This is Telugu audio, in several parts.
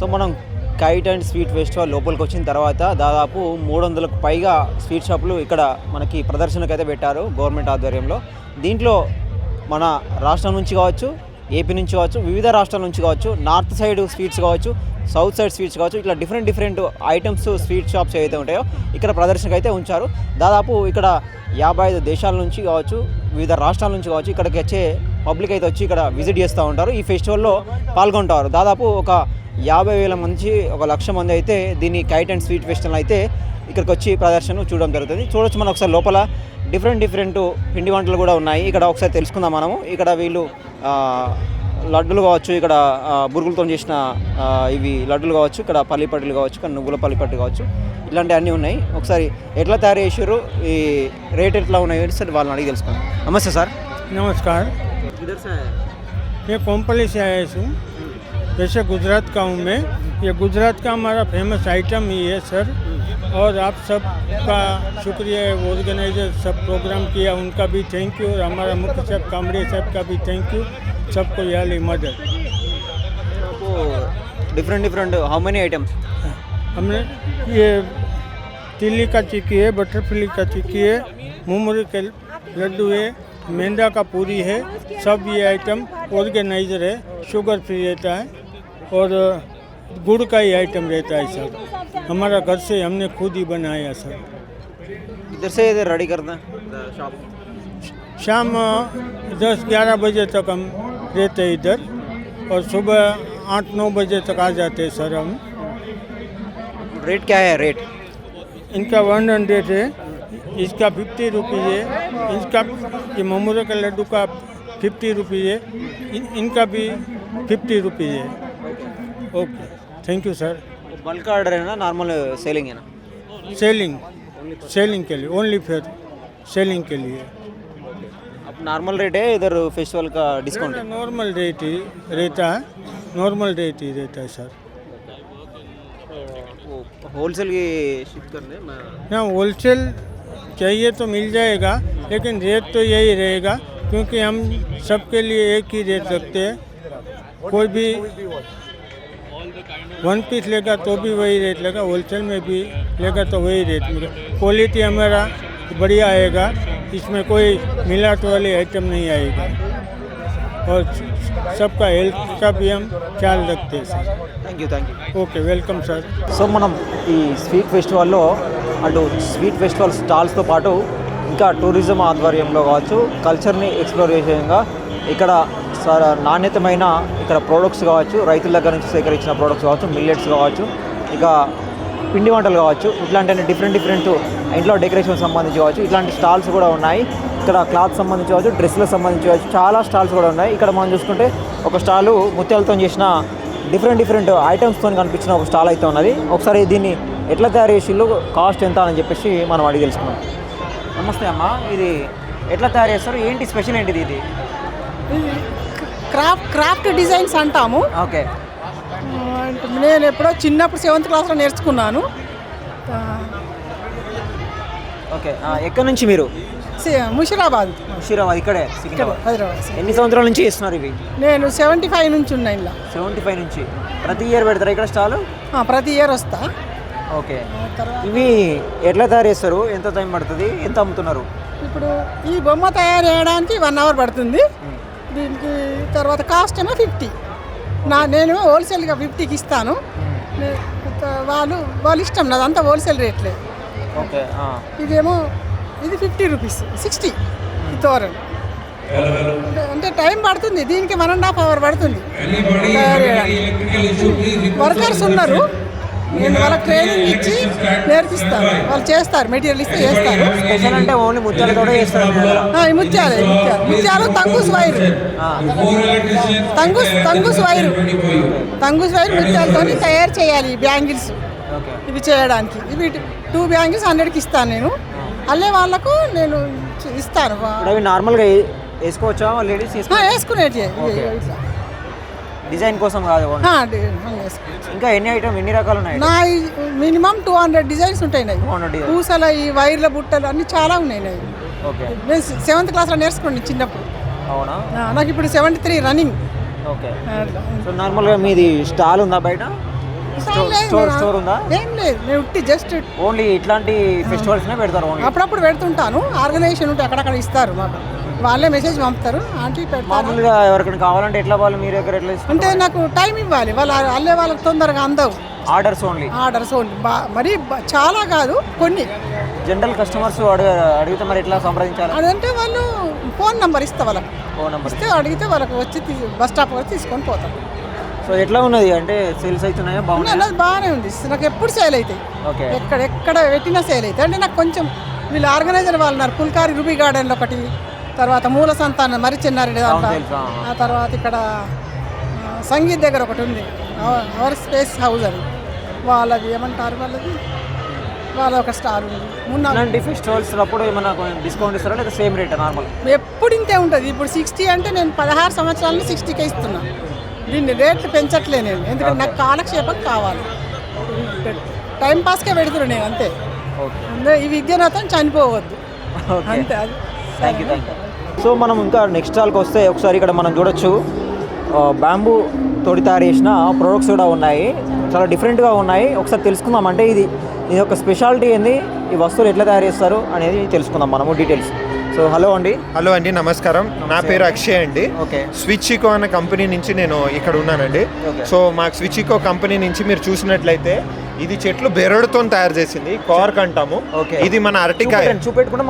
సో మనం కైట్ అండ్ స్వీట్ ఫెస్టివల్ లోపలికి వచ్చిన తర్వాత దాదాపు మూడు వందలకు పైగా స్వీట్ షాపులు ఇక్కడ మనకి ప్రదర్శనకు అయితే పెట్టారు గవర్నమెంట్ ఆధ్వర్యంలో. దీంట్లో మన రాష్ట్రం నుంచి కావచ్చు ఏపీ నుంచి కావచ్చు వివిధ రాష్ట్రాల నుంచి కావచ్చు నార్త్ సైడ్ స్వీట్స్ కావచ్చు సౌత్ సైడ్ స్వీట్స్ కావచ్చు ఇట్లా different different items sweet shops ఏవైతే ఉంటాయో ఇక్కడ ప్రదర్శనకు అయితే ఉంచారు. దాదాపు ఇక్కడ యాభై ఐదు దేశాల నుంచి కావచ్చు వివిధ రాష్ట్రాల నుంచి కావచ్చు ఇక్కడికి వచ్చే పబ్లిక్ అయితే వచ్చి ఇక్కడ విజిట్ చేస్తూ ఉంటారు. ఈ ఫెస్టివల్లో పాల్గొంటారు. దాదాపు ఒక యాభై వేల మంది ఒక లక్ష మంది అయితే దీన్ని కైట్ అండ్ స్వీట్ ఫెస్టివల్ అయితే ఇక్కడికి వచ్చి ప్రదర్శన చూడడం జరుగుతుంది. చూడొచ్చు మనం ఒకసారి లోపల. డిఫరెంట్ డిఫరెంట్ పిండి వంటలు కూడా ఉన్నాయి. ఇక్కడ ఒకసారి తెలుసుకుందాం మనము. ఇక్కడ వీళ్ళు లడ్డులు కావచ్చు ఇక్కడ బురుగులతో చేసిన ఇవి లడ్డులు కావచ్చు ఇక్కడ పల్లిపట్టులు కావచ్చు ఇక్కడ నువ్వుల పల్లిపట్టు కావచ్చు ఇలాంటివి అన్నీ ఉన్నాయి. ఒకసారి ఎట్లా తయారు చేసారు ఈ రేట్ ఎట్లా ఉన్నాయి? సార్ వాళ్ళని అడిగి తెలుసుకుందాం. నమస్తే సార్. నమస్కారం. किधर से आया ये कोम्पली से आया हूँ वैसे गुजरात का हूँ मैं। ये गुजरात का हमारा फ़ेमस आइटम ही है सर और आप सब का शुक्रिया है ऑर्गेनाइजर सब प्रोग्राम किया उनका भी थैंक यू और हमारा मुख्य साहब कामड़े साहब का भी थैंक यू सबको याली मदद। Different different how many items हमने ये तिल्ली का चिक्की है बटरफ्ली का चिक्की है मुमरी के लड्डू है मैदा का पूरी है सब ये आइटम ऑर्गेनाइजर है शुगर फ्री रहता है और गुड़ का ही आइटम रहता है सर हमारा घर से हमने खुद ही बनाया सर इधर से इधर रेडी करना शाम दस ग्यारह बजे तक हम रहते हैं इधर और सुबह आठ नौ बजे तक आ जाते हैं सर हम। रेट क्या है? रेट इनका वन हंड्रेड है। इसका फिफ्टी रुपीज़ है। इसका ये ममूरे के लड्डू का फिफ्टी रुपीज़ है। इन, इनका भी फिफ्टी रुपीज़ है। Okay thank you sir bulk order है ना नॉर्मल सेलिंग है ना? सेलिंग सेलिंग के लिए ओनली फिर सेलिंग के लिए। अब नॉर्मल रेट है इधर फेस्टिवल का डिस्काउंट नॉर्मल रेट ही रहता है। नॉर्मल रेट ही रहता है सर होलसेल की शिफ्ट करने यहाँ होलसेल चाहिए तो मिल जाएगा लेकिन रेट तो यही रहेगा क्योंकि हम सबके लिए एक ही रेट रखते हैं कोई भी वन पीस लेगा तो भी वही रेट लेगा होलसेल में भी लेगा तो वही रेट मिलेगा क्वालिटी हमारा बढ़िया आएगा इसमें कोई मिलावट वाली आइटम नहीं आएगा और सबका हेल्थ का भी हम ख्याल रखते हैं sir thank you thank you okay welcome sir so మనం ఈ స్వీట్ ఫెస్టివల్లో అటు స్వీట్ ఫెస్టివల్ స్టాల్స్తో పాటు ఇంకా టూరిజం ఆధ్వర్యంలో కావచ్చు కల్చర్ని ఎక్స్ప్లోర్ చేసే విధంగా ఇక్కడ స- నాణ్యతమైన ఇక్కడ ప్రోడక్ట్స్ కావచ్చు రైతుల దగ్గర నుంచి సేకరించిన ప్రోడక్ట్స్ కావచ్చు మిల్లెట్స్ కావచ్చు ఇక పిండి వంటలు కావచ్చు ఇట్లాంటి డిఫరెంట్ డిఫరెంట్ ఇంట్లో డెకరేషన్ సంబంధించి కావచ్చు ఇట్లాంటి స్టాల్స్ కూడా ఉన్నాయి. ఇక్కడ క్లాత్ సంబంధించి కావచ్చు డ్రెస్లకు సంబంధించి కావచ్చు చాలా స్టాల్స్ కూడా ఉన్నాయి. ఇక్కడ మనం చూసుకుంటే ఒక స్టాలు ముత్యాలతో చేసిన డిఫరెంట్ డిఫరెంట్ ఐటమ్స్తో కనిపించిన ఒక స్టాల్ అయితే ఉన్నది. ఒకసారి దీన్ని ఎట్లా తయారు చేసిళ్ళు కాస్ట్ ఎంత అని చెప్పేసి మనం అడిగి తెలుసుకున్నాం నమస్తే అమ్మ ఇది ఎట్లా తయారు చేస్తారు? ఏంటి స్పెషల్ ఏంటిది ఇది? క్రాఫ్ట్ క్రాఫ్ట్ డిజైన్స్ అంటాము. ఓకే. నేను ఎప్పుడో చిన్నప్పుడు సెవెంత్ క్లాస్లో నేర్చుకున్నాను. ఓకే. ఎక్కడి నుంచి మీరు? ముషిరాబాద్. షీరాబాద్ ఇక్కడే సికింద్రాబాద్. హైదరాబాద్ ఎన్ని సంవత్సరాల నుంచి చేస్తున్నారు ఇవి? నేను సెవెంటీ ఫైవ్ నుంచి ఉన్నా ఇలా సెవెంటీ ఫైవ్ నుంచి. ప్రతి ఇయర్ పెడతారా ఇక్కడ స్టాల్? ప్రతి ఇయర్ వస్తా. ఓకే. ఇవి ఎట్లా తయారు చేస్తారు ఎంత టైం పడుతుంది? ఎంత అమ్ముతున్నారు? ఇప్పుడు ఈ బొమ్మ తయారు చేయడానికి వన్ అవర్ పడుతుంది. దీనికి తర్వాత కాస్ట్ ఏమో ఫిఫ్టీ. నా నేను హోల్సేల్గా ఫిఫ్టీకి ఇస్తాను. వాళ్ళు వాళ్ళు ఇష్టం నాదంతా హోల్సేల్ రేట్లే. ఓకే. ఇదేమో ఇది ఫిఫ్టీ రూపీస్. సిక్స్టీ. ఈ తోరణ. అంటే అంటే టైం పడుతుంది. దీనికి వన్ అండ్ హాఫ్ అవర్ పడుతుంది. వర్కర్స్ ఉన్నారు. నేను వాళ్ళకి ట్రైనింగ్ ఇచ్చి నేర్పిస్తాను. వాళ్ళు చేస్తారు. మెటీరియల్ ఇస్తే చేస్తారు. స్పెషల్ అంటే ఓన్లీ ముత్యాలతో చేస్తారు. మీ దగ్గర. ఆ, ఈ ముత్యాలు ముత్యాలు. ముత్యాలు తంగుస్ వైరు. తంగుస్ తంగుస్ వైరు. తంగుస్ వైరు ముత్యాలతో తయారు చేయాలి ఈ బ్యాంగిల్స్. ఓకే ఇవి చేయడానికి. ఇవి టూ బ్యాంగిల్స్ హండ్రెడ్కి ఇస్తాను నేను. అల్లే వాళ్ళకు నేను ఇస్తాను. అవి నార్మల్గా వేసుకోవచ్చా? లేడీస్ వేసుకునేటి. డిజైన్ కోసం కాదు. ఇంకా ఎన్ని ఐటమ్ ఎన్ని రకాలు ఉన్నాయి? నా మినిమం టూ హండ్రెడ్ డిజైన్స్ ఉంటాయి నాయి 200 design. పూసల ఈ వైర్ల బుట్టలు అన్ని చాలా ఉన్నాయి నాయి ఓకే. నేను సెవెంత్ క్లాస్లో నేర్చుకోండి చిన్నప్పుడు. అవునా? నాకు ఇప్పుడు seventy three running. Okay. So నార్మల్గా మీది స్టాల్ ఉందా బయట? స్టోర్ స్టోర్ ఉందా? ఏం లేదు నేను ఉట్టి జస్ట్ ఓన్లీ ఇట్లాంటి పెడతారు ఓన్లీ? అప్పుడప్పుడు పెడుతుంటాను. ఆర్గనైజేషన్ ఉంటే అక్కడక్కడ ఇస్తారు మాకు. వాళ్ళే మెసేజ్ పంపుతారు ఆంటీ పెడతారు మామూలుగా ఎవరికైనా కావాలంటే ఎట్లా వాళ్ళు మీ దగ్గర ఎట్లా అంటే నాకు టైం ఇవ్వాలి. వాళ్ళు అల్లే వాళ్ళకి తొందరగా అందవు. ఆర్డర్స్ ఓన్లీ ఆర్డర్స్ మరి బ- చాలా కాదు కొన్ని. జనరల్ కస్టమర్స్ అడుగు అడిగితే మరి ఎట్లా సంప్రదించాలి? అదంటే వాళ్ళు ఫోన్ నెంబర్ ఇస్తా వాళ్ళకి. ఫోన్ నెంబర్ ఇస్తే అడిగితే వాళ్ళకి వచ్చి తీ- బస్ స్టాప్ వరకు తీసుకొని పోతారు. సో ఎట్లా ఉన్నది? అంటే సేల్స్ అవుతున్నాయా బాగున్నాయి? అన్నది బాగానే ఉంది. నాకు ఎప్పుడు సేల్ అవుతాయి ఓకే. ఎక్కడ ఎక్కడ పెట్టినా సేల్ అవుతాయి అంటే నాకు కొంచెం వీళ్ళు ఆర్గనైజర్ వాళ్ళు ఉన్నారు. పుల్కారి రూబీ గార్డెన్లో ఒకటి తర్వాత మూల సంతానం మరి చిన్నారెడ్డి దాంట్లో ఆ. తర్వాత ఇక్కడ సంగీత్ దగ్గర ఒకటి ఉంది. అవ- అవర్ స్పేస్ హౌస్ అని వాళ్ళది ఏమంటారు వాళ్ళది? వాళ్ళ ఒక స్టార్ ఉంది. ఇలాంటి ఫెస్టివల్స్ అప్పుడు ఏమైనా డిస్కౌంట్ ఇస్తారా? లేదా సేమ్ రేట్ నార్మల్ ఎప్పుడు ఇంతే ఉంటుంది. ఇప్పుడు సిక్స్టీ అంటే నేను పదహారు సంవత్సరాలు సిక్స్టీకే ఇస్తున్నా. దీన్ని రేట్లు పెంచట్లే నేను. ఎందుకంటే నాకు కాలక్షేపం కావాలి. టైం పాస్కే పెడుతున్నాను నేను అంతే. ఈ విద్యనాథం చనిపోవద్దు. అంతే అది. Thank you thank you so మనం ఇంకా నెక్స్ట్ స్టాల్కి వస్తే ఒకసారి ఇక్కడ మనం చూడొచ్చు. బ్యాంబూ తోటి తయారు చేసిన ప్రొడక్ట్స్ కూడా ఉన్నాయి. చాలా డిఫరెంట్గా ఉన్నాయి. ఒకసారి తెలుసుకుందాం. అంటే ఇది ఇది ఒక స్పెషాలిటీ ఏంది? ఈ వస్తువులు ఎట్లా తయారు చేస్తారు అనేది తెలుసుకుందాం మనము డీటెయిల్స్ సో హలో అండి హలో అండి నమస్కారం. నా పేరు అక్షయ్ అండి. ఓకే స్విచ్చికో అనే కంపెనీ నుంచి నేను ఇక్కడ ఉన్నానండి. సో మాకు స్విచ్చికో కంపెనీ నుంచి మీరు చూసినట్లయితే ఇది చెట్లు బెరడుతో తయారు చేసింది. కార్క్ అంటాము. ఇది మన అరటికాయ.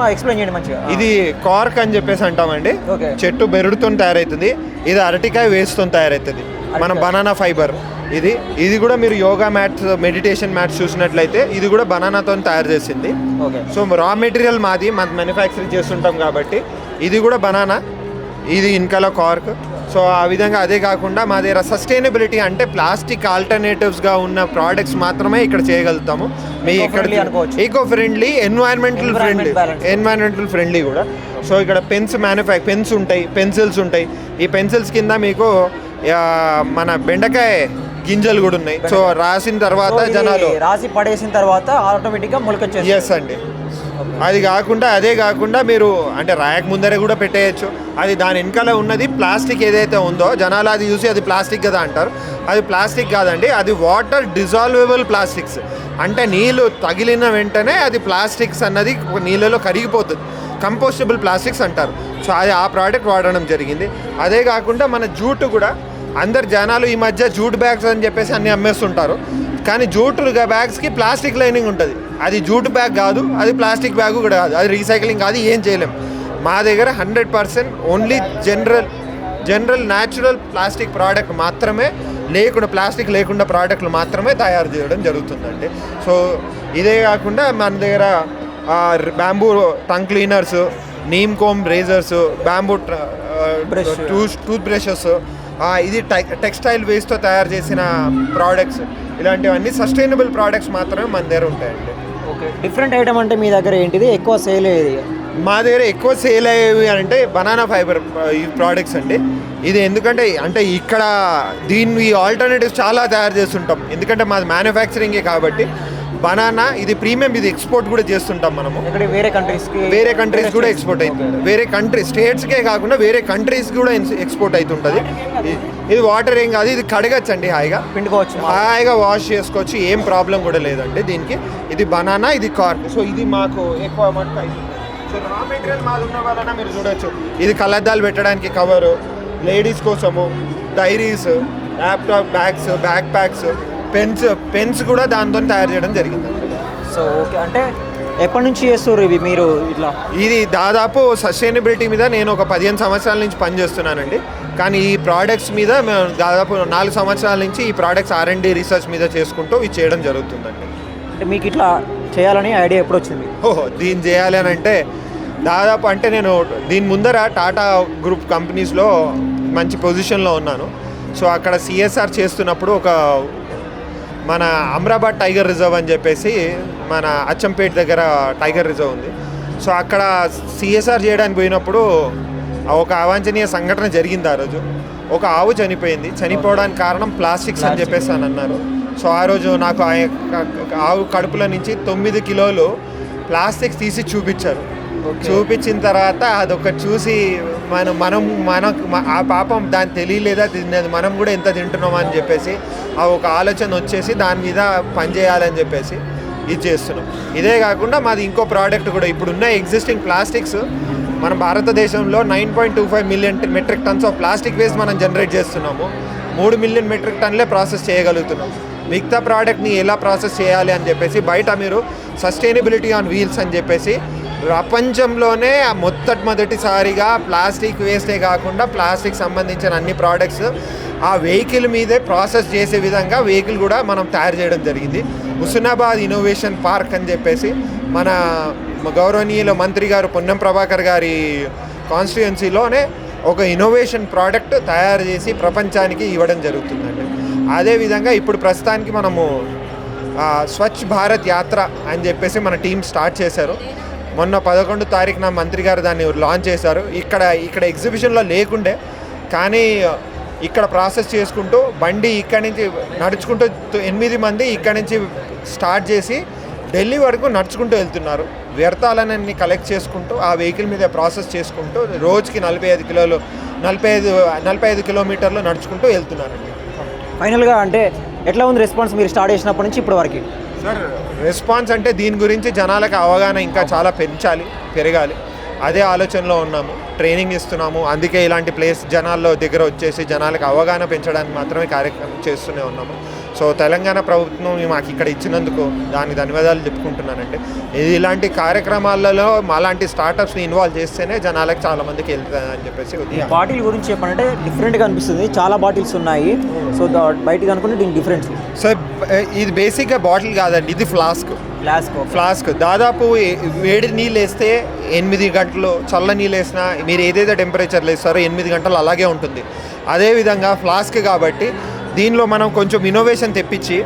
మా ఎక్స్ప్లెయిన్ చేయండి మంచిగా. ఇది కార్క్ అని చెప్పేసి అంటామండి. చెట్టు బెరడుతో తయారవుతుంది. ఇది అరటికాయ వేస్తో తయారవుతుంది. మన. Banana fibre. ఇది ఇది కూడా మీరు యోగా మ్యాట్స్ మెడిటేషన్ మ్యాట్స్ చూసినట్లయితే ఇది కూడా బనానాతో తయారు చేసింది. ఓకే. సో రా మెటీరియల్ మాది మనం మ్యానుఫ్యాక్చరింగ్ చేస్తుంటాం కాబట్టి ఇది కూడా బనానా. ఇది ఇన్కల కార్క్. సో ఆ విధంగా అదే కాకుండా మా దగ్గర సస్టైనబిలిటీ అంటే ప్లాస్టిక్ ఆల్టర్నేటివ్స్గా ఉన్న ప్రోడక్ట్స్ మాత్రమే ఇక్కడ చేయగలుగుతాము. మీ ఇక్కడ. Eco friendly environmental friendly. Environmental friendly కూడా. సో ఇక్కడ పెన్స్ మ్యానుఫ్యాక్ పెన్స్ ఉంటాయి పెన్సిల్స్ ఉంటాయి. ఈ పెన్సిల్స్ కింద మీకు మన బెండకాయ గింజలు కూడా ఉన్నాయి. సో రాసిన తర్వాత జనాలు రాసి పడేసిన తర్వాత ఆటోమేటిక్గా మొలకొచ్చేసి ఎస్ అండి. అది కాకుండా అదే కాకుండా మీరు అంటే రాయక ముందరే కూడా పెట్టేయచ్చు. అది దాని వెనకాల ఉన్నది ప్లాస్టిక్ ఏదైతే ఉందో జనాలు అది చూసి అది ప్లాస్టిక్ కదా అంటారు. అది ప్లాస్టిక్ కాదండి అది వాటర్ డిజాల్వబుల్ ప్లాస్టిక్స్. అంటే నీళ్ళు తగిలిన వెంటనే అది ప్లాస్టిక్స్ అన్నది నీళ్ళలో కరిగిపోతుంది. కంపోస్టబుల్ ప్లాస్టిక్స్ అంటారు. సో అది ఆ ప్రోడక్ట్ వాడడం జరిగింది. అదే కాకుండా మన జూటు కూడా అందరు జనాలు ఈ మధ్య జూట్ బ్యాగ్స్ అని చెప్పేసి అన్నీ అమ్మేస్తుంటారు. కానీ జూట్ బ్యాగ్స్కి ప్లాస్టిక్ లైనింగ్ ఉంటుంది. అది జూట్ బ్యాగ్ కాదు అది ప్లాస్టిక్ బ్యాగ్ కూడా కాదు. అది రీసైక్లింగ్ కాదు ఏం చేయలేం. మా దగ్గర hundred percent only general general natural plastic product మాత్రమే లేకుండా ప్లాస్టిక్ లేకుండా ప్రోడక్ట్లు మాత్రమే తయారు చేయడం జరుగుతుందండి. సో ఇదే కాకుండా మన దగ్గర bamboo tongue cleaners neem comb razors bamboo. Tooth tooth brushes ఇది టెక్స్టైల్ వేస్ట్తో తయారు చేసిన ప్రోడక్ట్స్. ఇలాంటివన్నీ సస్టైనబుల్ ప్రోడక్ట్స్ మాత్రమే మన దగ్గర ఉంటాయండి. ఓకే. డిఫరెంట్ ఐటమ్ అంటే మీ దగ్గర ఏంటిది? ఎక్కువ సేల్ అయ్యేది? మా దగ్గర ఎక్కువ సేల్ అయ్యేవి అంటే బనానా ఫైబర్ ఈ ప్రోడక్ట్స్ అండి. ఇది ఎందుకంటే అంటే ఇక్కడ దీన్ని ఆల్టర్నేటివ్స్ చాలా తయారు చేస్తుంటాం. ఎందుకంటే మాది మ్యానుఫ్యాక్చరింగే కాబట్టి బనానా ఇది ప్రీమియం ఇది ఎక్స్పోర్ట్ కూడా చేస్తుంటాం మనము. వేరే కంట్రీస్కి వేరే కంట్రీస్ కూడా ఎక్స్పోర్ట్ అవుతుంది వేరే కంట్రీ స్టేట్స్కే కాకుండా వేరే కంట్రీస్ కూడా ఎక్స్పోర్ట్ అవుతుంటుంది ఇది వాటర్ ఏం కాదు ఇది కడగచ్చండి హాయిగా. పిండుకోవచ్చు హాయిగా వాష్ చేసుకోవచ్చు ఏం ప్రాబ్లం కూడా లేదండి దీనికి. ఇది బనానా ఇది కార్క్ సో ఇది మాకు ఎక్కువ అమౌంట్ అవుతుంది సో రా మెటీరియల్ మాది ఉన్న వలన మీరు చూడొచ్చు. ఇది కలద్దాలు పెట్టడానికి కవరు లేడీస్ కోసము diaries laptop bags backpacks pens pens కూడా దాంతో తయారు చేయడం జరిగింది. So okay. అంటే ఎప్పటి నుంచి చేస్తారు ఇవి మీరు ఇట్లా? ఇది దాదాపు సస్టైనబిలిటీ మీద నేను ఒక పదిహేను సంవత్సరాల నుంచి పనిచేస్తున్నానండి కానీ ఈ ప్రోడక్ట్స్ మీద మేము దాదాపు నాలుగు సంవత్సరాల నుంచి ఈ ప్రోడక్ట్స్ ఆర్ అండ్ రీసెర్చ్ మీద చేసుకుంటూ ఇది చేయడం జరుగుతుందండి. అంటే మీకు ఇట్లా చేయాలని ఐడియా ఎప్పుడు వచ్చింది ఓహో దీన్ని చేయాలి అని అంటే దాదాపు అంటే నేను దీని ముందర టాటా గ్రూప్ కంపెనీస్లో మంచి పొజిషన్లో ఉన్నాను. సో అక్కడ సిఎస్ఆర్ చేస్తున్నప్పుడు ఒక మన అమ్రాబాద్ టైగర్ రిజర్వ్ అని చెప్పేసి మన అచ్చంపేట దగ్గర టైగర్ రిజర్వ్ ఉంది. సో అక్కడ సిఎస్ఆర్ చేయడానికి పోయినప్పుడు ఒక అవాంఛనీయ సంఘటన జరిగింది ఆ రోజు. ఒక ఆవు చనిపోయింది. చనిపోవడానికి కారణం ప్లాస్టిక్స్ అని చెప్పేసి అని అన్నారు. సో ఆ రోజు నాకు ఆ యొక్క ఆవు కడుపులో నుంచి తొమ్మిది కిలోలు ప్లాస్టిక్స్ తీసి చూపించారు. చూపించిన తర్వాత అదొక చూసి మనం మనం మన ఆ పాపం దాని తెలియలేదా? తిన్నది మనం కూడా ఎంత తింటున్నామా అని చెప్పేసి ఆ ఒక ఆలోచన వచ్చేసి దాని మీద పనిచేయాలని చెప్పేసి ఇది చేస్తున్నాం. ఇదే కాకుండా మాది ఇంకో ప్రోడక్ట్ కూడా ఇప్పుడున్న ఎగ్జిస్టింగ్ ప్లాస్టిక్స్ మన భారతదేశంలో nine point two five million metric tons of plastic waste మనం జనరేట్ చేస్తున్నాము. మూడు మిలియన్ మెట్రిక్ టన్లే ప్రాసెస్ చేయగలుగుతున్నాం. మిగతా ప్రోడక్ట్ని ఎలా ప్రాసెస్ చేయాలి అని చెప్పేసి బయట మీరు సస్టైనబిలిటీ ఆన్ వీల్స్ అని చెప్పేసి ప్రపంచంలోనే మొట్టమొదటిసారిగా ప్లాస్టిక్ వేస్టే కాకుండా ప్లాస్టిక్ సంబంధించిన అన్ని ప్రోడక్ట్స్ ఆ వెహికల్ మీదే ప్రాసెస్ చేసే విధంగా వెహికల్ కూడా మనం తయారు చేయడం జరిగింది. హుస్నాబాద్ ఇన్నోవేషన్ పార్క్ అని చెప్పేసి మన గౌరవనీయుల మంత్రి గారు పొన్నం ప్రభాకర్ గారి కాన్స్టిట్యుయెన్సీలోనే ఒక ఇన్నోవేషన్ ప్రోడక్ట్ తయారు చేసి ప్రపంచానికి ఇవ్వడం జరుగుతుందండి. అదేవిధంగా ఇప్పుడు ప్రస్తుతానికి మనము స్వచ్ఛ భారత్ యాత్ర అని చెప్పేసి మన టీం స్టార్ట్ చేశారు. మొన్న పదకొండు తారీఖున మంత్రి గారు దాన్ని లాంచ్ చేశారు. ఇక్కడ ఇక్కడ ఎగ్జిబిషన్లో లేకుండే కానీ ఇక్కడ ప్రాసెస్ చేసుకుంటూ బండి ఇక్కడి నుంచి నడుచుకుంటూ ఎనిమిది మంది ఇక్కడి నుంచి స్టార్ట్ చేసి ఢిల్లీ వరకు నడుచుకుంటూ వెళ్తున్నారు. వ్యర్థాలన్నీ కలెక్ట్ చేసుకుంటూ ఆ వెహికల్ మీద ప్రాసెస్ చేసుకుంటూ రోజుకి నలభై ఐదు కిలోలు నలభై ఐదు నలభై ఐదు కిలోమీటర్లు నడుచుకుంటూ వెళ్తున్నారండి ఫైనల్గా అంటే ఎట్లా ఉంది రెస్పాన్స్ మీరు స్టార్ట్ చేసినప్పటి నుంచి ఇప్పటి వరకు? సార్ రెస్పాన్స్ అంటే దీని గురించి జనాలకు అవగాహన ఇంకా చాలా పెంచాలి పెరగాలి. అదే ఆలోచనలో ఉన్నాము. ట్రైనింగ్ ఇస్తున్నాము. అందుకే ఇలాంటి ప్లేస్ జనాల్లో దగ్గర వచ్చేసి జనాలకు అవగాహన పెంచడానికి మాత్రమే కార్యక్రమం చేస్తూనే ఉన్నాము. సో తెలంగాణ ప్రభుత్వం మాకు ఇక్కడ ఇచ్చినందుకు దానికి ధన్యవాదాలు చెప్పుకుంటున్నానండి. ఇది ఇలాంటి కార్యక్రమాలలో మాలాంటి స్టార్టప్స్ని ఇన్వాల్వ్ చేస్తేనే జనాలకు చాలా మందికి వెళ్తుంది అని చెప్పేసి బాటిల్ గురించి చెప్పాలంటే డిఫరెంట్గా అనిపిస్తుంది. చాలా బాటిల్స్ ఉన్నాయి. సో బయటకు అనుకుంటే దీనికి డిఫరెన్స్ సో ఇది బేసిక్గా బాటిల్ కాదండి ఇది ఫ్లాస్క్ గ్లాస్ ఫ్లాస్క్ దాదాపు వేడి నీళ్ళు వేస్తే ఎనిమిది గంటలు చల్ల నీళ్ళు వేసినా మీరు ఏదైతే టెంపరేచర్లో వేస్తారో ఎనిమిది గంటలు అలాగే ఉంటుంది. అదేవిధంగా ఫ్లాస్క్ కాబట్టి దీనిలో మనం కొంచెం ఇన్నోవేషన్ తెప్పించి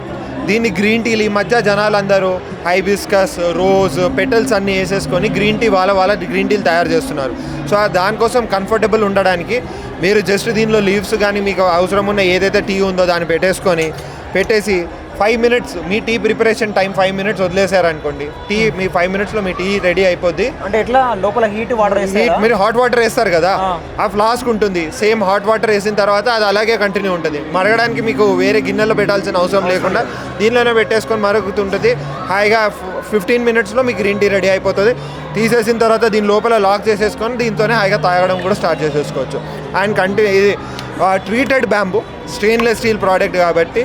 దీన్ని గ్రీన్ టీలు ఈ మధ్య జనాలందరూ హైబిస్కస్ రోజ్ పెటల్స్ అన్నీ వేసేసుకొని గ్రీన్ టీ వాళ్ళ వాళ్ళ గ్రీన్ టీలు తయారు చేస్తున్నారు. సో దానికోసం కంఫర్టబుల్ ఉండడానికి మీరు జస్ట్ దీనిలో లీవ్స్ కానీ మీకు అవసరం ఉన్న ఏదైతే టీ ఉందో దాన్ని పెట్టేసుకొని పెట్టేసి ఫైవ్ మినిట్స్ మీ tea preparation time five minutes వదిలేసారనుకోండి tea మీ ఫైవ్ మినిట్స్లో మీ టీ రెడీ అయిపోద్ది. అంటే ఎట్లా? లోపల హీట్ వాటర్ హీట్ మీరు హాట్ వాటర్ వేస్తారు కదా. ఆ. ఫ్లాస్క్ ఉంటుంది. సేమ్ హాట్ వాటర్ వేసిన తర్వాత అది అలాగే కంటిన్యూ ఉంటుంది. మరగడానికి మీకు వేరే గిన్నెలో పెట్టాల్సిన అవసరం లేకుండా దీనిలోనే పెట్టేసుకొని మరుగుతుంటుంది. హాయిగా ఫిఫ్టీన్ మినిట్స్లో మీకు గ్రీన్ టీ రెడీ అయిపోతుంది. తీసేసిన తర్వాత దీని లోపల లాక్ చేసేసుకొని దీంతోనే హాయిగా తాగడం కూడా స్టార్ట్ చేసేసుకోవచ్చు. అండ్ కంటిన్యూ ఇది treated bamboo stainless steel product కాబట్టి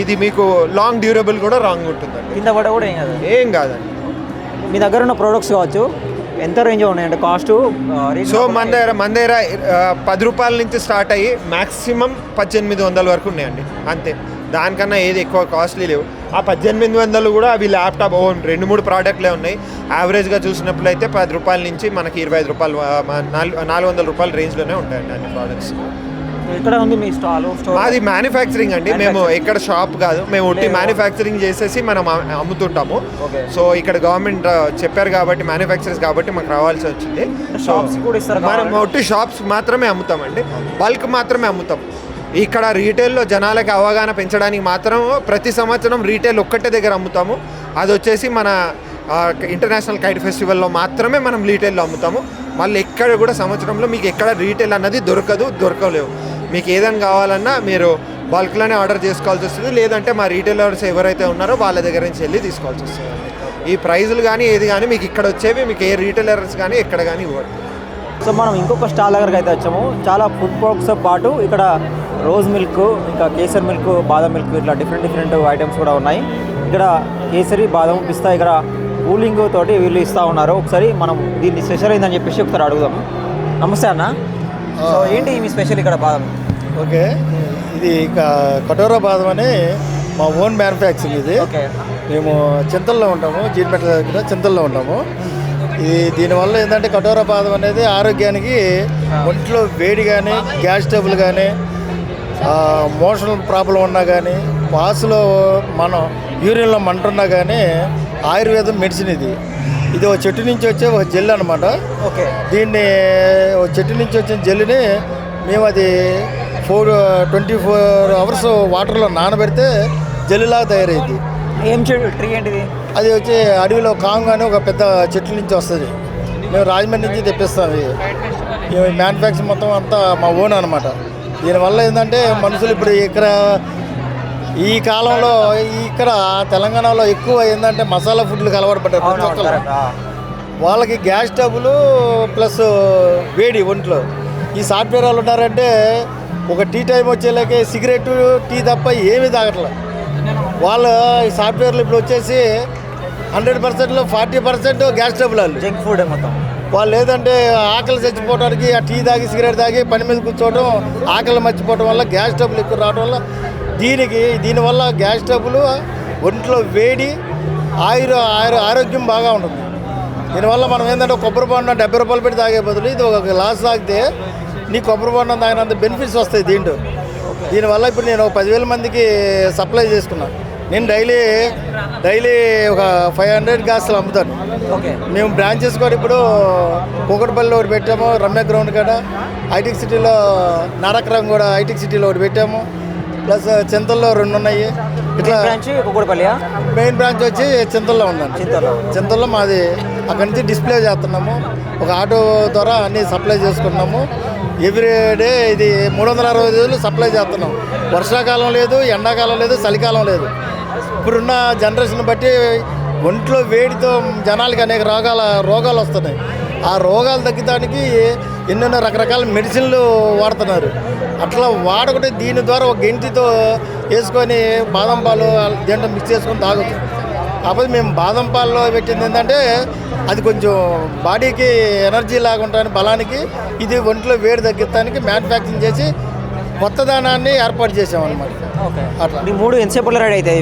ఇది మీకు లాంగ్ డ్యూరబుల్ కూడా రాంగ్ ఉంటుందండి. కింద పడ కూడా ఏం కాదు. ఏం కాదండి. మీ దగ్గర ఉన్న ప్రోడక్ట్స్ కావచ్చు ఎంత రేంజ్ ఉన్నాయంటే కాస్ట్ సో మన దగ్గర మన దగ్గర పది రూపాయల నుంచి స్టార్ట్ అయ్యి మాక్సిమం పద్దెనిమిది వందల వరకు ఉన్నాయండి. అంతే. దానికన్నా ఏది ఎక్కువ కాస్ట్లీ లేవు. ఆ పద్దెనిమిది వందలు కూడా అవి ల్యాప్టాప్ ఓ రెండు మూడు ప్రోడక్ట్లే ఉన్నాయి. యావరేజ్గా చూసినప్పుడు అయితే పది రూపాయల నుంచి మనకి ఇరవై ఐదు రూపాయలు నాలుగు నాలుగు వందల రూపాయల రేంజ్లోనే ఉంటాయండి అన్ని ప్రోడక్ట్స్ ఎక్కడ ఉంది మీ స్టాల్ మాది మ్యానుఫ్యాక్చరింగ్ అండి. మేము ఎక్కడ షాప్ కాదు. మేము ఒట్టి మ్యానుఫ్యాక్చరింగ్ చేసేసి మనం అమ్- అమ్ముతుంటాము. సో ఇక్కడ గవర్నమెంట్ చెప్పారు కాబట్టి మ్యానుఫ్యాక్చరర్స్ కాబట్టి మాకు రావాల్సి వచ్చింది. shops కూడా ఇస్తారా మనం? ఒట్టి షాప్స్ మాత్రమే అమ్ముతామండి. బల్క్ మాత్రమే అమ్ముతాం. ఇక్కడ రీటైల్లో జనాలకి అవగాహన పెంచడానికి మాత్రం ప్రతి సంవత్సరం రీటైల్ ఒక్కటే దగ్గర అమ్ముతాము. అది వచ్చేసి మన ఇంటర్నేషనల్ కైట్ ఫెస్టివల్లో మాత్రమే మనం రీటైల్లో అమ్ముతాము. మళ్ళీ ఎక్కడ కూడా సంవత్సరంలో మీకు ఎక్కడ రీటైల్ అన్నది దొరకదు దొరకలేవు. మీకు ఏదైనా కావాలన్నా మీరు బల్క్లోనే ఆర్డర్ చేసుకోవాల్సి వస్తుంది. లేదంటే మా రీటైలర్స్ ఎవరైతే ఉన్నారో వాళ్ళ దగ్గర నుంచి వెళ్ళి తీసుకోవాల్సి వస్తుంది. ఈ ప్రైజులు కానీ ఏది కానీ మీకు ఇక్కడ వచ్చేవి మీకు ఏ రీటైలర్స్ కానీ ఎక్కడ కానీ ఇవ్వదు సో మనం ఇంకొక స్టాల్ దగ్గరకు అయితే వచ్చాము. చాలా ఫుడ్ ప్రోడక్ట్స్తో పాటు ఇక్కడ రోజ్ మిల్క్ ఇంకా కేసర్ మిల్క్ బాదం మిల్క్ ఇట్లా డిఫరెంట్ డిఫరెంట్ ఐటమ్స్ కూడా ఉన్నాయి. ఇక్కడ కేసరి బాదం పిస్తా ఇక్కడ కూలింగ్ తోటి వీళ్ళు ఇస్తూ ఉన్నారు. ఒకసారి మనం దీన్ని స్పెషల్ అయిందని చెప్పేసి ఒకసారి అడుగుదాం నమస్తే అన్న. సో ఏంటి మీ స్పెషల్ ఇక్కడ బాదం? ఓకే. ఇది కటోరా బాదం అని మా ఓన్ మ్యానుఫ్యాక్చరింగ్ ఇది. మేము చింతల్లో ఉంటాము జీడిపెట్ట దగ్గర చింతల్లో ఉంటాము. ఇది దీనివల్ల ఏంటంటే కటోరా బాదం అనేది ఆరోగ్యానికి ఒంట్లో వేడి కానీ గ్యాస్ ట్రబుల్ కానీ మోషన్ ప్రాబ్లం ఉన్నా కానీ పాసులో మనం యూరిన్లో మంట ఉన్నా కానీ ఆయుర్వేదం మెడిసిన్ ఇది. ఇది ఒక చెట్టు నుంచి వచ్చే ఒక జెల్ అనమాట ఓకే. దీన్ని ఓ చెట్టు నుంచి వచ్చిన జెల్లుని మేము అది ఫోర్ ట్వంటీ ఫోర్ అవర్స్ వాటర్లో నానబెడితే జెల్లులాగా తయారైంది ఏం చెడు ట్రీ ఏంటిది? అది వచ్చి అడవిలో కాంగ్ అని ఒక పెద్ద చెట్టు నుంచి వస్తుంది. మేము రాజమండ్రి నుంచి తెప్పిస్తాం ఇది మ్యానుఫ్యాక్చర్ మొత్తం అంతా మా ఓన్ అనమాట దీనివల్ల ఏంటంటే మనుషులు ఇప్పుడు ఇక్కడ ఈ కాలంలో ఇక్కడ తెలంగాణలో ఎక్కువ ఏంటంటే మసాలా ఫుడ్లు అలవాటు పడ్డారు ప్రతి ఒక్కరు. వాళ్ళకి గ్యాస్ స్టవ్లు ప్లస్ వేడి ఒంట్లో. ఈ సాఫ్ట్వేర్ వాళ్ళు ఉన్నారంటే ఒక టీ టైం వచ్చేలాగే సిగరెట్ టీ తప్ప ఏమీ తాగట్లేదు వాళ్ళు ఈ సాఫ్ట్వేర్లు ఇప్పుడు వచ్చేసి హండ్రెడ్ పర్సెంట్లో ఫార్టీ పర్సెంట్ గ్యాస్ స్టవ్లు వాళ్ళు. జంక్ ఫుడ్ మొత్తం. వాళ్ళు లేదంటే ఆకలి చచ్చిపోవడానికి ఆ టీ తాగి సిగరెట్ తాగి పని మీద కూర్చోవడం ఆకలి మర్చిపోవడం వల్ల గ్యాస్ స్టవ్లు ఎక్కువ రావడం వల్ల దీనికి దీనివల్ల గ్యాస్ స్టవ్లు ఒంట్లో వేడి ఆయుర ఆయుర ఆరోగ్యం బాగా ఉంటుంది. దీనివల్ల మనం ఏంటంటే కొబ్బరి బొండం డెబ్బై రూపాయలు పెట్టి తాగే బదులు ఇది ఒక గ్లాస్ తాగితే నీ కొబ్బరి బొండం తాగినంత బెనిఫిట్స్ వస్తాయి దీంట్లో. దీనివల్ల ఇప్పుడు నేను ఒక పదివేల మందికి సప్లై చేసుకున్నాను నేను డైలీ డైలీ ఒక ఫైవ్ హండ్రెడ్ గ్యాస్లు అమ్ముతాను. మేము బ్రాంచెస్ కూడా ఇప్పుడు కూకట్పల్లిలో ఒకటి పెట్టాము రమ్య గ్రౌండ్ కాడ ఐటిక్ సిటీలో నారకరం కూడా ఐటిక్ సిటీలో ఒకటి పెట్టాము. ప్లస్ చింతల్లో రెండు ఉన్నాయి ఇట్లా బ్రాంచ్ కుక్కడపల్లియా మెయిన్ బ్రాంచ్ వచ్చి చింతల్లో ఉందండి. చింతల్లో. చింతల్లో మాది అక్కడి నుంచి డిస్ప్లే చేస్తున్నాము. ఒక ఆటో ద్వారా అన్ని సప్లై చేసుకున్నాము ఎవ్రీ డే ఇది మూడు వందల అరవై రోజులు సప్లై చేస్తున్నాం. వర్షాకాలం లేదు ఎండాకాలం లేదు చలికాలం లేదు. ఇప్పుడున్న జనరేషన్ బట్టి ఒంట్లో వేడితో జనాలకి అనేక రోగాల రోగాలు వస్తున్నాయి. ఆ రోగాలు తగ్గడానికి ఎన్నెన్నో రకరకాల మెడిసిన్లు వాడుతున్నారు. అట్లా వాడకుంటే దీని ద్వారా ఒక గెంటితో వేసుకొని బాదం పాలు దీంట్లో మిక్స్ చేసుకొని తాగొచ్చు. కాకపోతే మేము బాదం పాలలో పెట్టింది ఏంటంటే అది కొంచెం బాడీకి ఎనర్జీ లాగుంటానికి బలానికి ఇది ఒంట్లో వేడి తగ్గించడానికి మ్యానుఫ్యాక్చరింగ్ చేసి కొత్త దానాన్ని ఏర్పాటు చేసామన్నమాట. అట్లా. మూడు ఎంతసేపు రెడీ అవుతాయి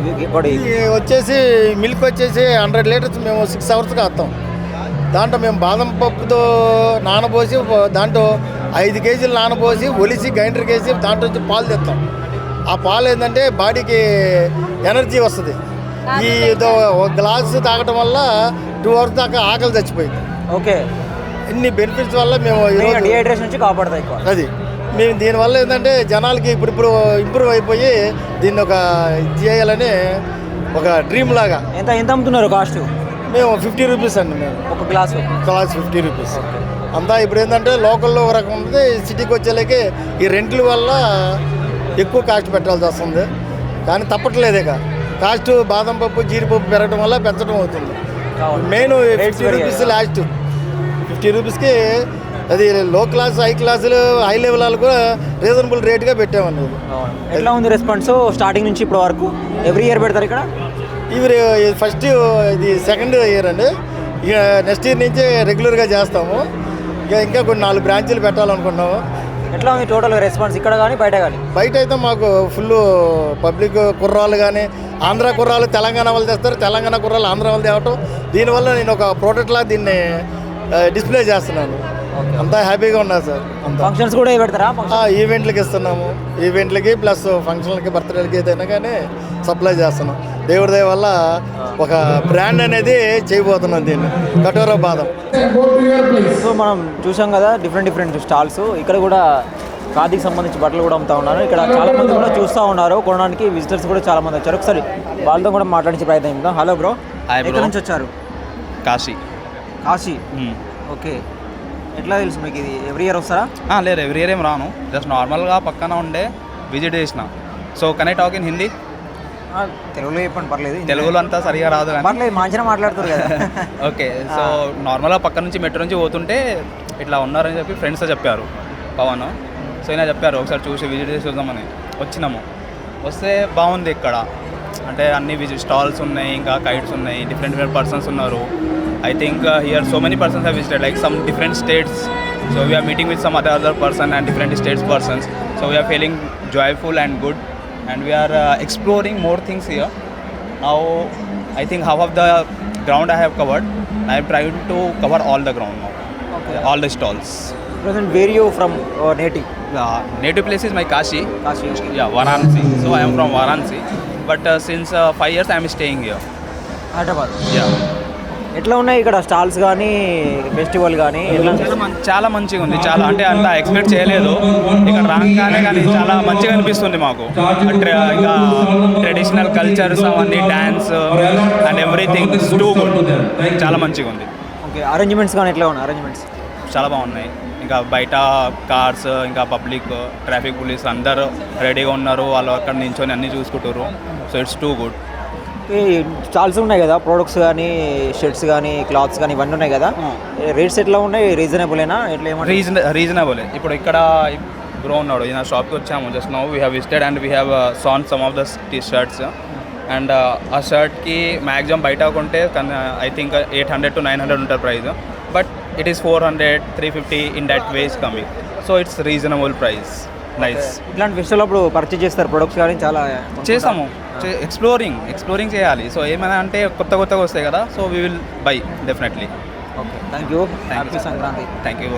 ఇది వచ్చేసి మిల్క్ వచ్చేసి హండ్రెడ్ లీటర్స్ మేము సిక్స్ అవర్స్కి వస్తాం దాంట్లో మేము బాదం పప్పుతో నానబోసి దాంట్లో ఐదు కేజీలు నానబోసి ఒలిసి గ్రైండర్కి వేసి దాంట్లో నుంచి పాలు తెస్తాం. ఆ పాలు ఏంటంటే బాడీకి ఎనర్జీ వస్తుంది. ఈ ఒక గ్లాసు తాగటం వల్ల టూ అవర్స్ దాకా ఆకలి చచ్చిపోయింది ఓకే. ఇన్ని బెనిఫిట్స్ వల్ల మేము డిహైడ్రేషన్ నుంచి కాపాడతాయి అది. మేము దీనివల్ల ఏంటంటే జనాలకి ఇప్పుడు ఇప్పుడు ఇంప్రూవ్ అయిపోయి దీన్ని ఒక ఇది చేయాలని ఒక డ్రీమ్ లాగా. ఎంత ఎంత అమ్ముతున్నారు కాస్ట్? మేము ఫిఫ్టీ రూపీస్ అండి మేము. ఒక గ్లాసు క్లాస్ ఫిఫ్టీ రూపీస్. అంతా ఇప్పుడు ఏంటంటే లోకల్లో ఒక రకం ఉంది సిటీకి వచ్చేలాకి ఈ రెంట్ల వల్ల ఎక్కువ కాస్ట్ పెట్టాల్సి వస్తుంది. కానీ తప్పట్లేదు ఇక. కాస్ట్ బాదం పప్పు జీడిపప్పు పెరగడం వల్ల పెంచడం అవుతుంది. Main fifty. Rupees last fifty రూపీస్కి అది లో క్లాస్ హై క్లాసులు హై లెవెల్ వాళ్ళు కూడా రీజనబుల్ రేట్గా పెట్టామన్నది ఎట్లా ఉంది రెస్పాన్స్ స్టార్టింగ్ నుంచి ఇప్పటి వరకు? ఎవ్రీ ఇయర్ పెడతారు ఇక్కడ? ఇవి ఫస్ట్ ఇది సెకండ్ ఇయర్ అండి. ఇక నెక్స్ట్ ఇయర్ నుంచి రెగ్యులర్గా చేస్తాము. ఇక ఇంకా కొన్ని నాలుగు బ్రాంచీలు పెట్టాలనుకుంటున్నాము. ఎట్లా ఉంది టోటల్ రెస్పాన్స్ ఇక్కడ కానీ బయట కానీ బయట అయితే మాకు ఫుల్ పబ్లిక్ కుర్రాలు కానీ ఆంధ్ర కుర్రాలు తెలంగాణ వాళ్ళు తెస్తారు. తెలంగాణ కుర్రాలు ఆంధ్ర వాళ్ళు తేవటం. దీనివల్ల నేను ఒక ప్రోడక్ట్లా దీన్ని డిస్ప్లే చేస్తున్నాను. అంతా హ్యాపీగా ఉన్నారు సార్. ఫంక్షన్స్ కూడా పెడతారా? ఈవెంట్లకి ఇస్తున్నాము. ఈవెంట్లకి ప్లస్ ఫంక్షన్లకి బర్త్డేలకి ఏదైనా కానీ సప్లై చేస్తున్నాం. దేవుడి దయ వల్ల ఒక బ్రాండ్ అనేది చేయబోతున్నాం దీన్ని. కఠోర బాదం సో మనం చూసాం కదా డిఫరెంట్ డిఫరెంట్ స్టాల్స్ ఇక్కడ కూడా ఖాదీకి సంబంధించి బట్టలు కూడా అమ్ముతా ఉన్నారు. ఇక్కడ చాలా మంది కూడా చూస్తూ ఉన్నారు. కొనడానికి విజిటర్స్ కూడా చాలా మంది వచ్చారు. ఒకసారి వాళ్ళతో కూడా మాట్లాడించే ప్రయత్నం చేద్దాం. Hello bro. ఎక్కడి నుంచి వచ్చారు? కాశీ. కాశీ? ఓకే ఎట్లా తెలుసు మీకు ఇది? ఎవ్రీ ఇయర్ వస్తారా? ఆ, లేదు ఎవ్రీ ఇయర్ ఏం రాను. జస్ట్ నార్మల్గా పక్కన ఉండే విజిట్ చేసిన. So can I talk in Hindi తెలుగులో చెప్పండి పర్లేదు. తెలుగులో అంతా సరిగా రాదు పర్లేదు మంచిగా మాట్లాడుతారు కదా. ఓకే సో నార్మల్గా పక్క నుంచి మెట్రో నుంచి పోతుంటే ఇట్లా ఉన్నారని చెప్పి ఫ్రెండ్స్తో చెప్పారు పవన్. సో ఈయన చెప్పారు ఒకసారి చూసి విజిట్ చేసి చూద్దామని. వచ్చినాము. వస్తే బాగుంది ఇక్కడ. అంటే అన్ని విజిట్ స్టాల్స్ ఉన్నాయి ఇంకా కైట్స్ ఉన్నాయి డిఫరెంట్ డిఫరెంట్ పర్సన్స్ ఉన్నారు. I think here so many persons have visited like some different states so we are meeting with some other other person and different states persons so we are feeling joyful and good and we are uh, exploring more things here. Now, I think half of the ground I have covered. I am trying to cover all the ground now, Okay. all the stalls. Present, where you from uh, native? Uh, native place is my Kashi. Kashi. Yeah, Varanasi. So I am from Varanasi, but uh, since uh, five years I am staying here. Hyderabad. Yeah. ఎట్లా ఉన్నాయి ఇక్కడ స్టాల్స్ కానీ ఫెస్టివల్ కానీ? ఎట్లా? చాలా మంచిగా ఉంది చాలా అంటే అంత ఎక్స్పెక్ట్ చేయలేదు. ఇక్కడ రాగానే కానీ చాలా మంచిగా అనిపిస్తుంది మాకు. అంటే ఇంకా ట్రెడిషనల్ కల్చర్స్ అవన్నీ dance and everything too good. చాలా మంచిగా ఉంది. ఓకే అరేంజ్మెంట్స్ కానీ ఎట్లా ఉన్నాయి? అరేంజ్మెంట్స్? చాలా బాగున్నాయి. ఇంకా బయట కార్స్ ఇంకా పబ్లిక్ ట్రాఫిక్ పోలీస్ అందరూ రెడీగా ఉన్నారు. వాళ్ళు అక్కడ నించొని అన్నీ చూసుకుంటారు సో ఇట్స్ టూ గుడ్. ఈ స్టాల్స్ ఉన్నాయి కదా ప్రొడక్ట్స్ కానీ షర్ట్స్ కానీ క్లాత్స్ కానీ ఇవన్నీ ఉన్నాయి కదా. రేట్స్ ఎట్లా ఉన్నాయి? రీజనబుల్నా ఎట్లా ఏమంటారు? రీజన రీజనబుల్ ఇప్పుడు ఇక్కడ బ్రో ఉన్నాడు ఈయన షాప్కి వచ్చాము just now we have visited and we have seen some of the T shirts and ఆ షర్ట్కి మ్యాక్సిమం బయట కొంటే I think eight hundred to nine hundred ఉంటుంది price but it is four hundred three fifty in that ways coming so it's reasonable price nice ఇట్లాంటి ఫెస్టివల్ అప్పుడు పర్చేజ్ చేస్తారు ప్రొడక్ట్స్ కానీ చాలా చేస్తాము. ఎక్స్ప్లోరింగ్ ఎక్స్ప్లోరింగ్ చేయాలి. సో ఏమైనా అంటే కొత్త కొత్తగా వస్తాయి కదా so we will buy definitely okay. Thank you happy Sankranti thank you